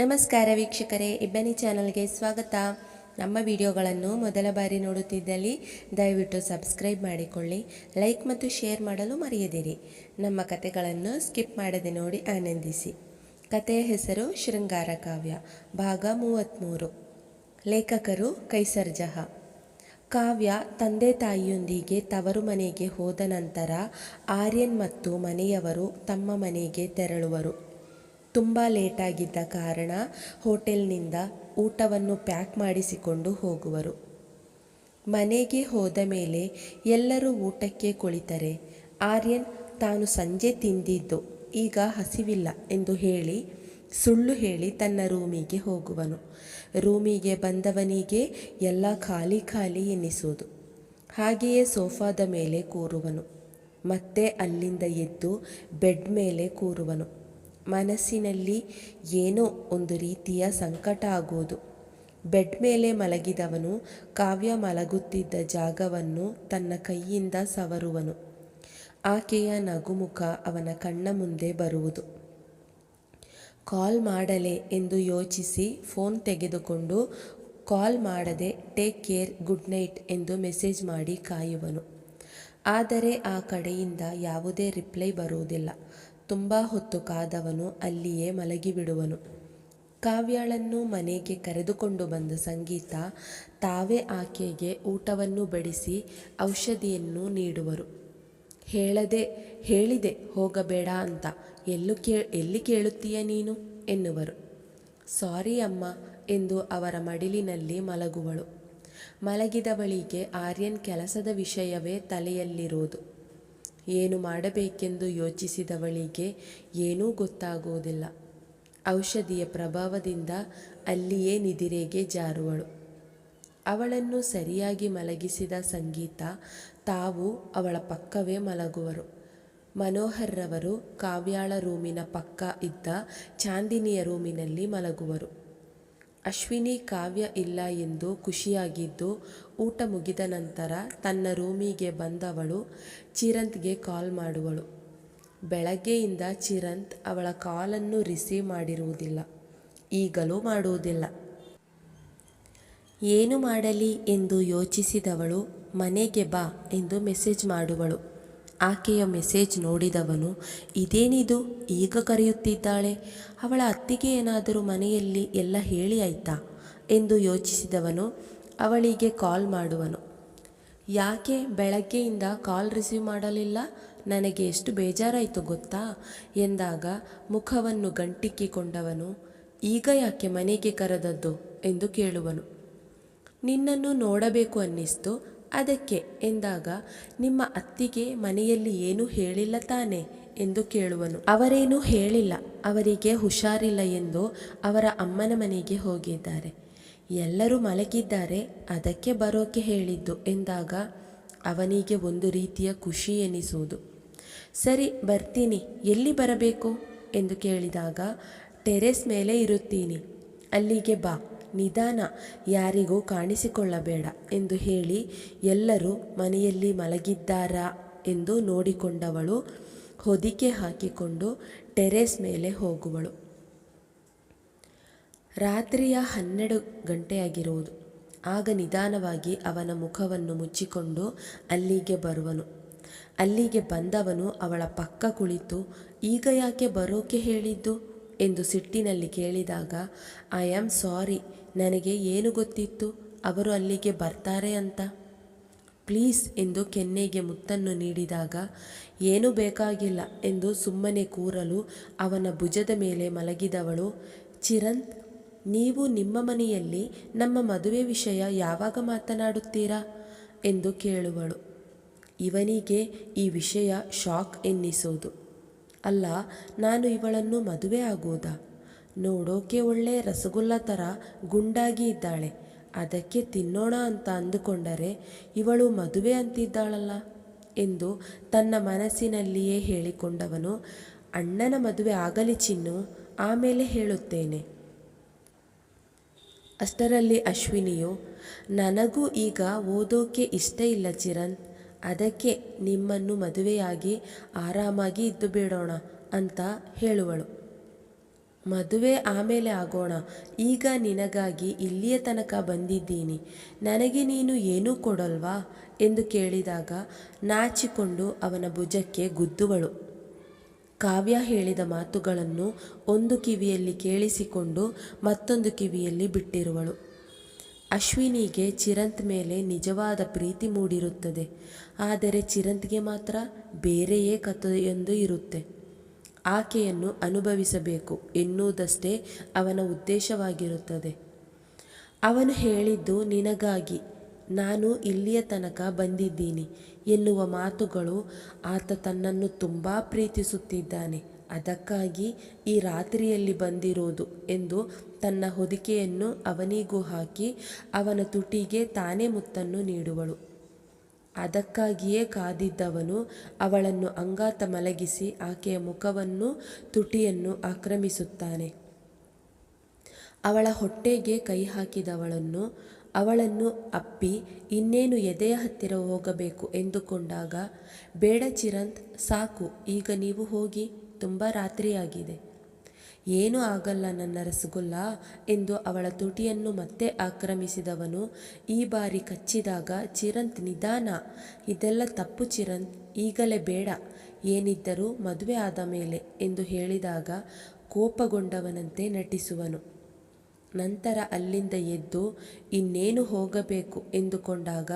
ನಮಸ್ಕಾರ ವೀಕ್ಷಕರೇ, ಇಬ್ಬನಿ ಚಾನಲ್ಗೆ ಸ್ವಾಗತ. ನಮ್ಮ ವಿಡಿಯೋಗಳನ್ನು ಮೊದಲ ಬಾರಿ ನೋಡುತ್ತಿದ್ದಲ್ಲಿ ದಯವಿಟ್ಟು ಸಬ್ಸ್ಕ್ರೈಬ್ ಮಾಡಿಕೊಳ್ಳಿ, ಲೈಕ್ ಮತ್ತು ಶೇರ್ ಮಾಡಲು ಮರೆಯದಿರಿ. ನಮ್ಮ ಕತೆಗಳನ್ನು ಸ್ಕಿಪ್ ಮಾಡದೆ ನೋಡಿ ಆನಂದಿಸಿ. ಕತೆಯ ಹೆಸರು ಶೃಂಗಾರ ಕಾವ್ಯ, ಭಾಗ ಮೂವತ್ತ್ಮೂರು ಲೇಖಕರು ಕೈಸರ್ ಜಹಾ. ಕಾವ್ಯ ತಂದೆ ತಾಯಿಯೊಂದಿಗೆ ತವರು ಮನೆಗೆ ಹೋದ ನಂತರ ಆರ್ಯನ್ ಮತ್ತು ಮನೆಯವರು ತಮ್ಮ ಮನೆಗೆ ತೆರಳುವರು. ತುಂಬ ಲೇಟಾಗಿದ್ದ ಕಾರಣ ಹೋಟೆಲ್ನಿಂದ ಊಟವನ್ನು ಪ್ಯಾಕ್ ಮಾಡಿಸಿಕೊಂಡು ಹೋಗುವರು. ಮನೆಗೆ ಹೋದ ಮೇಲೆ ಎಲ್ಲರೂ ಊಟಕ್ಕೆ ಕುಳಿತರೆ. ಆರ್ಯನ್ ತಾನು ಸಂಜೆ ತಿಂದಿದ್ದು, ಈಗ ಹಸಿವಿಲ್ಲ ಎಂದು ಹೇಳಿ ಸುಳ್ಳು ಹೇಳಿ ತನ್ನ ರೂಮಿಗೆ ಹೋಗುವನು. ರೂಮಿಗೆ ಬಂದವನಿಗೆ ಎಲ್ಲ ಖಾಲಿ ಖಾಲಿ ಎನ್ನಿಸುವುದು. ಹಾಗೆಯೇ ಸೋಫಾದ ಮೇಲೆ ಕೂರುವನು. ಮತ್ತೆ ಅಲ್ಲಿಂದ ಎದ್ದು ಬೆಡ್ ಮೇಲೆ ಕೂರುವನು. ಮನಸ್ಸಿನಲ್ಲಿ ಏನೋ ಒಂದು ರೀತಿಯ ಸಂಕಟ ಆಗೋದು. ಬೆಡ್ ಮೇಲೆ ಮಲಗಿದವನು ಕಾವ್ಯ ಮಲಗುತ್ತಿದ್ದ ಜಾಗವನ್ನು ತನ್ನ ಕೈಯಿಂದ ಸವರುವನು. ಆಕೆಯ ನಗುಮುಖ ಅವನ ಕಣ್ಣ ಮುಂದೆ ಬರುವುದು. ಕಾಲ್ ಮಾಡಲೇ ಎಂದು ಯೋಚಿಸಿ ಫೋನ್ ತೆಗೆದುಕೊಂಡು, ಕಾಲ್ ಮಾಡದೆ ಟೇಕ್ ಕೇರ್, ಗುಡ್ ನೈಟ್ ಎಂದು ಮೆಸೇಜ್ ಮಾಡಿ ಕಾಯುವನು. ಆದರೆ ಆ ಕಡೆಯಿಂದ ಯಾವುದೇ ರಿಪ್ಲೈ ಬರುವುದಿಲ್ಲ. ತುಂಬ ಹೊತ್ತು ಕಾದವನು ಅಲ್ಲಿಯೇ ಮಲಗಿಬಿಡುವನು. ಕಾವ್ಯಾಳನ್ನು ಮನೆಗೆ ಕರೆದುಕೊಂಡು ಬಂದ ಸಂಗೀತ ತಾವೇ ಆಕೆಗೆ ಊಟವನ್ನು ಬಡಿಸಿ ಔಷಧಿಯನ್ನು ನೀಡುವರು. ಹೇಳದೆ, ಹೇಳಿದೆ, ಹೋಗಬೇಡ ಅಂತ. ಎಲ್ಲೂ ಕೇ, ಎಲ್ಲಿ ಕೇಳುತ್ತೀಯ ನೀನು? ಎನ್ನುವರು. ಸಾರಿ ಅಮ್ಮ ಎಂದು ಅವರ ಮಡಿಲಿನಲ್ಲಿ ಮಲಗುವಳು. ಮಲಗಿದವಳಿಗೆ ಆರ್ಯನ್ ಕೆಲಸದ ವಿಷಯವೇ ತಲೆಯಲ್ಲಿರುವುದು ಏನು ಮಾಡಬೇಕೆಂದು ಯೋಚಿಸಿದವಳಿಗೆ ಏನೂ ಗೊತ್ತಾಗುವುದಿಲ್ಲ. ಔಷಧಿಯ ಪ್ರಭಾವದಿಂದ ಅಲ್ಲಿಯೇ ನಿದಿರೆಗೆ ಜಾರುವಳು. ಅವಳನ್ನು ಸರಿಯಾಗಿ ಮಲಗಿಸಿದ ಸಂಗೀತ ತಾವು ಅವಳ ಪಕ್ಕವೇ ಮಲಗುವರು. ಮನೋಹರ್ರವರು ಕಾವ್ಯಾಳ ರೂಮಿನ ಪಕ್ಕ ಇದ್ದ ಚಾಂದಿನಿಯ ರೂಮಿನಲ್ಲಿ ಮಲಗುವರು. ಅಶ್ವಿನಿ ಕಾವ್ಯ ಇಲ್ಲ ಎಂದು ಖುಷಿಯಾಗಿದ್ದು, ಊಟ ಮುಗಿದ ನಂತರ ತನ್ನ ರೂಮಿಗೆ ಬಂದವಳು ಚಿರಂತ್ಗೆ ಕಾಲ್ ಮಾಡುವಳು. ಬೆಳಗ್ಗೆಯಿಂದ ಚಿರಂತ್ ಅವಳ ಕಾಲನ್ನು ರಿಸೀವ್ ಮಾಡಿರುವುದಿಲ್ಲ. ಈಗಲೂ ಮಾಡುವುದಿಲ್ಲ. ಏನು ಮಾಡಲಿ? ಎಂದು ಯೋಚಿಸಿದವಳು, ಮನೆಗೆ ಬಾ ಎಂದು ಮೆಸೇಜ್ ಮಾಡುವಳು. ಆಕೆಯ ಮೆಸೇಜ್ ನೋಡಿದವನು, ಇದೇನಿದು? ಈಗ ಕರೆಯುತ್ತಿದ್ದಾಳೆ. ಅವಳ ಅತ್ತಿಗೆ ಏನಾದರೂ ಮನೆಯಲ್ಲಿ ಎಲ್ಲ ಹೇಳಿ ಆಯ್ತಾ? ಎಂದು ಯೋಚಿಸಿದವನು ಅವಳಿಗೆ ಕಾಲ್ ಮಾಡುವನು. ಯಾಕೆ? ಬೆಳಗ್ಗೆಯಿಂದ ಕಾಲ್ ರಿಸೀವ್ ಮಾಡಲಿಲ್ಲ? ನನಗೆ ಎಷ್ಟು ಬೇಜಾರಾಯಿತು ಗೊತ್ತಾ? ಎಂದಾಗ ಮುಖವನ್ನು ಗಂಟಿಕ್ಕಿಕೊಂಡವನು, ಈಗ ಯಾಕೆ ಮನೆಗೆ ಕರೆದದ್ದು? ಎಂದು ಕೇಳುವನು. ನಿನ್ನನ್ನು ನೋಡಬೇಕು ಅನ್ನಿಸ್ತು. ಅದಕ್ಕೆ ಎಂದಾಗ, ನಿಮ್ಮ ಅತ್ತಿಗೆ ಮನೆಯಲ್ಲಿ ಏನೂ ಹೇಳಿಲ್ಲ ತಾನೆ ಎಂದು ಕೇಳುವನು. ಅವರೇನೂ ಹೇಳಿಲ್ಲ, ಅವರಿಗೆ ಹುಷಾರಿಲ್ಲ ಎಂದು ಅವರ ಅಮ್ಮನ ಮನೆಗೆ ಹೋಗಿದ್ದಾರೆ. ಎಲ್ಲರೂ ಮಲಗಿದ್ದಾರೆ, ಅದಕ್ಕೆ ಬರೋಕೆ ಹೇಳಿದ್ದು ಎಂದಾಗ ಅವನಿಗೆ ಒಂದು ರೀತಿಯ ಖುಷಿ ಎನಿಸುವುದು. ಸರಿ, ಬರ್ತೀನಿ, ಎಲ್ಲಿ ಬರಬೇಕು? ಎಂದು ಕೇಳಿದಾಗ, ಟೆರೆಸ್ ಮೇಲೆ ಇರುತ್ತೀನಿ, ಅಲ್ಲಿಗೆ ಬಾ. ನಿಧಾನ ಯಾರಿಗೂ ಕಾಣಿಸಿಕೊಳ್ಳಬೇಡ ಎಂದು ಹೇಳಿ ಎಲ್ಲರೂ ಮನೆಯಲ್ಲಿ ಮಲಗಿದ್ದಾರಾ ಎಂದು ನೋಡಿಕೊಂಡವಳು ಹೊದಿಕೆ ಹಾಕಿಕೊಂಡು ಟೆರೆಸ್ ಮೇಲೆ ಹೋಗುವಳು. ರಾತ್ರಿಯ ಹನ್ನೆರಡು ಗಂಟೆಯಾಗಿರುವುದು. ಆಗ ನಿಧಾನವಾಗಿ ಅವನ ಮುಖವನ್ನು ಮುಚ್ಚಿಕೊಂಡು ಅಲ್ಲಿಗೆ ಬರುವನು. ಅಲ್ಲಿಗೆ ಬಂದವನು ಅವಳ ಪಕ್ಕ ಕುಳಿತು, ಈಗ ಯಾಕೆ ಬರೋಕೆ ಹೇಳಿದ್ದು? ಎಂದು ಸಿಟ್ಟಿನಲ್ಲಿ ಕೇಳಿದಾಗ ಐ ಆಮ್ ಸಾರಿ ನನಗೆ ಏನು ಗೊತ್ತಿತ್ತು? ಅವರು ಅಲ್ಲಿಗೆ ಬರ್ತಾರೆ ಅಂತ. ಪ್ಲೀಸ್ ಎಂದು ಕೆನ್ನೆಗೆ ಮುತ್ತನ್ನು ನೀಡಿದಾಗ, ಏನೂ ಬೇಕಾಗಿಲ್ಲ ಎಂದು ಸುಮ್ಮನೆ ಕೂರಲು ಅವನ ಭುಜದ ಮೇಲೆ ಮಲಗಿದವಳು, ಚಿರಂತ್, ನೀವು ನಿಮ್ಮ ಮನೆಯಲ್ಲಿ ನಮ್ಮ ಮದುವೆ ವಿಷಯ ಯಾವಾಗ ಮಾತನಾಡುತ್ತೀರಾ? ಎಂದು ಕೇಳುವಳು. ಇವನಿಗೆ ಈ ವಿಷಯ ಶಾಕ್ ಎನ್ನಿಸೋದು. ಅಲ್ಲ, ನಾನು ಇವಳನ್ನು ಮದುವೆ ಆಗುವುದಾ ನೋಡೋಕೆ ಒಳ್ಳೆ ರಸಗುಲ್ಲ ಥರ ಗುಂಡಾಗಿ ಇದ್ದಾಳೆ. ಅದಕ್ಕೆ ತಿನ್ನೋಣ ಅಂತ ಅಂದುಕೊಂಡರೆ ಇವಳು ಮದುವೆ ಅಂತಿದ್ದಾಳಲ್ಲ ಎಂದು ತನ್ನ ಮನಸ್ಸಿನಲ್ಲಿಯೇ ಹೇಳಿಕೊಂಡವನು, ಅಣ್ಣನ ಮದುವೆ ಆಗಲಿ ಚಿನ್ನು, ಆಮೇಲೆ ಹೇಳುತ್ತೇನೆ. ಅಷ್ಟರಲ್ಲಿ ಅಶ್ವಿನಿಯು, ನನಗೂ ಈಗ ಓದೋಕೆ ಇಷ್ಟ ಇಲ್ಲ ಚಿರಣ್, ಅದಕ್ಕೆ ನಿಮ್ಮನ್ನು ಮದುವೆಯಾಗಿ ಆರಾಮಾಗಿ ಇದ್ದು ಬಿಡೋಣ ಅಂತ ಹೇಳುವಳು. ಮದುವೆ ಆಮೇಲೆ ಆಗೋಣ. ಈಗ ನಿನಗಾಗಿ ಇಲ್ಲಿಯ ತನಕ ಬಂದಿದ್ದೀನಿ. ನನಗೆ ನೀನು ಏನೂ ಕೊಡಲ್ವಾ? ಎಂದು ಕೇಳಿದಾಗ ನಾಚಿಕೊಂಡು ಅವನ ಭುಜಕ್ಕೆ ಗುದ್ದುವಳು. ಕಾವ್ಯ ಹೇಳಿದ ಮಾತುಗಳನ್ನು ಒಂದು ಕಿವಿಯಲ್ಲಿ ಕೇಳಿಸಿಕೊಂಡು ಮತ್ತೊಂದು ಕಿವಿಯಲ್ಲಿ ಬಿಟ್ಟಿರುವಳು. ಅಶ್ವಿನಿಗೆ ಚಿರಂತ್ ಮೇಲೆ ನಿಜವಾದ ಪ್ರೀತಿ ಮೂಡಿರುತ್ತದೆ. ಆದರೆ ಚಿರಂತ್ಗೆ ಮಾತ್ರ ಬೇರೆಯೇ ಕಥೆಯೊಂದು ಇರುತ್ತೆ. ಆಕೆಯನ್ನು ಅನುಭವಿಸಬೇಕು ಎನ್ನುವುದಷ್ಟೇ ಅವನ ಉದ್ದೇಶವಾಗಿರುತ್ತದೆ. ಅವನು ಹೇಳಿದ್ದು, ನಿನಗಾಗಿ ನಾನು ಇಲ್ಲಿಯ ತನಕ ಬಂದಿದ್ದೀನಿ ಎನ್ನುವ ಮಾತುಗಳು ಆತ ತನ್ನನ್ನು ತುಂಬ ಪ್ರೀತಿಸುತ್ತಿದ್ದಾನೆ. ಅದಕ್ಕಾಗಿ ಈ ರಾತ್ರಿಯಲ್ಲಿ ಬಂದಿರೋದು ಎಂದು ತನ್ನ ಹೊದಿಕೆಯನ್ನು ಅವನಿಗೂ ಹಾಕಿ ಅವನ ತುಟಿಗೆ ತಾನೇ ಮುತ್ತನ್ನು ನೀಡುವಳು. ಅದಕ್ಕಾಗಿಯೇ ಕಾದಿದ್ದವನು ಅವಳನ್ನು ಅಂಗಾತ ಮಲಗಿಸಿ ಆಕೆಯ ಮುಖವನ್ನು ತುಟಿಯನ್ನು ಆಕ್ರಮಿಸುತ್ತಾನೆ. ಅವಳ ಹೊಟ್ಟೆಗೆ ಕೈ ಹಾಕಿದವಳನ್ನು ಅವಳನ್ನು ಅಪ್ಪಿ, ಇನ್ನೇನು ಎದೆಯ ಹತ್ತಿರ ಹೋಗಬೇಕು ಎಂದುಕೊಂಡಾಗ, ಬೇಡ ಚಿರಂತ್, ಸಾಕು, ಈಗ ನೀವು ಹೋಗಿ, ತುಂಬ ರಾತ್ರಿಯಾಗಿದೆ. ಏನೂ ಆಗಲ್ಲ ನನ್ನ ರಸಗುಲ್ಲ ಎಂದು ಅವಳ ತುಟಿಯನ್ನು ಮತ್ತೆ ಆಕ್ರಮಿಸಿದವನು. ಈ ಬಾರಿ ಕಚ್ಚಿದಾಗ ಚಿರಂತ್ ನಿಧಾನ. ಇದೆಲ್ಲ ತಪ್ಪು ಚಿರಂತ್, ಈಗಲೇ ಬೇಡ. ಏನಿದ್ದರೂ ಮದುವೆ ಆದ ಮೇಲೆ ಎಂದು ಹೇಳಿದಾಗ ಕೋಪಗೊಂಡವನಂತೆ ನಟಿಸುವನು. ನಂತರ ಅಲ್ಲಿಂದ ಎದ್ದು ಇನ್ನೇನು ಹೋಗಬೇಕು ಎಂದುಕೊಂಡಾಗ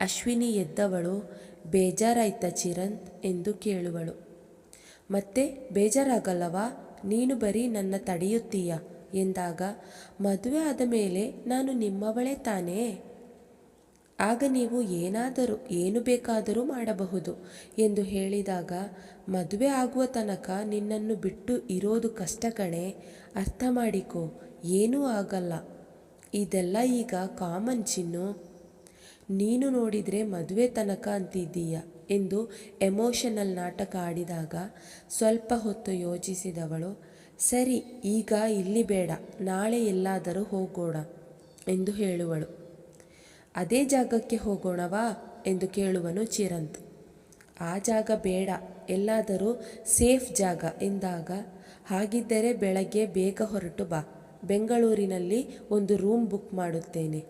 ಅಶ್ವಿನಿ ಎದ್ದವಳು, ಬೇಜಾರಾಯ್ತಾ ಚಿರಂತ್? ಎಂದು ಕೇಳುವಳು. ಮತ್ತೆ ಬೇಜಾರಾಗಲ್ಲವಾ? ನೀನು ಬರೀ ನನ್ನ ತಡೆಯುತ್ತೀಯ? ಎಂದಾಗ, ಮದುವೆ ಆದ ಮೇಲೆ ನಾನು ನಿಮ್ಮವಳೇ ತಾನೇ? ಆಗ ನೀವು ಏನಾದರೂ, ಏನು ಬೇಕಾದರೂ ಮಾಡಬಹುದು ಎಂದು ಹೇಳಿದಾಗ, ಮದುವೆ ಆಗುವ ತನಕ ನಿನ್ನನ್ನು ಬಿಟ್ಟು ಇರೋದು ಕಷ್ಟ ಕಣೆ, ಅರ್ಥ ಮಾಡಿಕೋ, ಏನೂ ಆಗಲ್ಲ. ಇದೆಲ್ಲ ಈಗ ಕಾಮನ್ ಚಿನ್ನು. ನೀನು ನೋಡಿದರೆ ಮದುವೆ ತನಕ ಅಂತಿದ್ದೀಯ. ಎಂದು ಎಮೋಷನಲ್ ನಾಟಕ ಆಡಿದಾಗ ಸ್ವಲ್ಪ ಹೊತ್ತು ಯೋಚಿಸಿದವಳು, ಸರಿ, ಈಗ ಇಲ್ಲಿ ಬೇಡ, ನಾಳೆ ಎಲ್ಲಾದರೂ ಹೋಗೋಣ ಎಂದು ಹೇಳುವಳು. ಅದೇ ಜಾಗಕ್ಕೆ ಹೋಗೋಣವಾ? ಎಂದು ಕೇಳುವನು ಚಿರಂತ್. ಆ ಜಾಗ ಬೇಡ, ಎಲ್ಲಾದರೂ ಸೇಫ್ ಜಾಗ ಎಂದಾಗ, ಹಾಗಿದ್ದರೆ ಬೆಳಗ್ಗೆ ಬೇಗ ಹೊರಟು ಬಾ, ಬೆಂಗಳೂರಿನಲ್ಲಿ ಒಂದು ರೂಮ್ ಬುಕ್ ಮಾಡುತ್ತೇನೆ.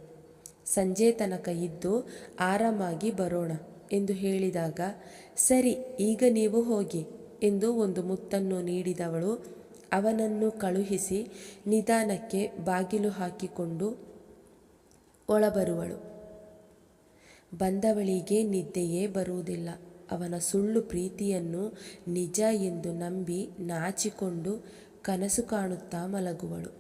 ಸಂಜೆ ತನಕ ಇದ್ದು ಆರಾಮಾಗಿ ಬರೋಣ. ಎಂದು ಹೇಳಿದಾಗ, ಸರಿ, ಈಗ ನೀವು ಹೋಗಿ ಎಂದು ಒಂದು ಮುತ್ತನ್ನು ನೀಡಿದವಳು. ಅವನನ್ನು ಕಳುಹಿಸಿ ನಿಧಾನಕ್ಕೆ ಬಾಗಿಲು ಹಾಕಿಕೊಂಡು ಒಳಬರುವಳು. ಬಂದವಳಿಗೆ ನಿದ್ದೆಯೇ ಬರುವುದಿಲ್ಲ. ಅವನ ಸುಳ್ಳು ಪ್ರೀತಿಯನ್ನು ನಿಜ ಎಂದು ನಂಬಿ ನಾಚಿಕೊಂಡು ಕನಸು ಕಾಣುತ್ತಾ ಮಲಗುವಳು.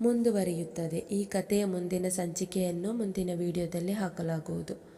ಮುಂದುವರಿಯುತ್ತದೆ. ಈ ಕಥೆಯ ಮುಂದಿನ ಸಂಚಿಕೆಯನ್ನು ಮುಂದಿನ ವಿಡಿಯೋದಲ್ಲಿ ಹಾಕಲಾಗುವುದು.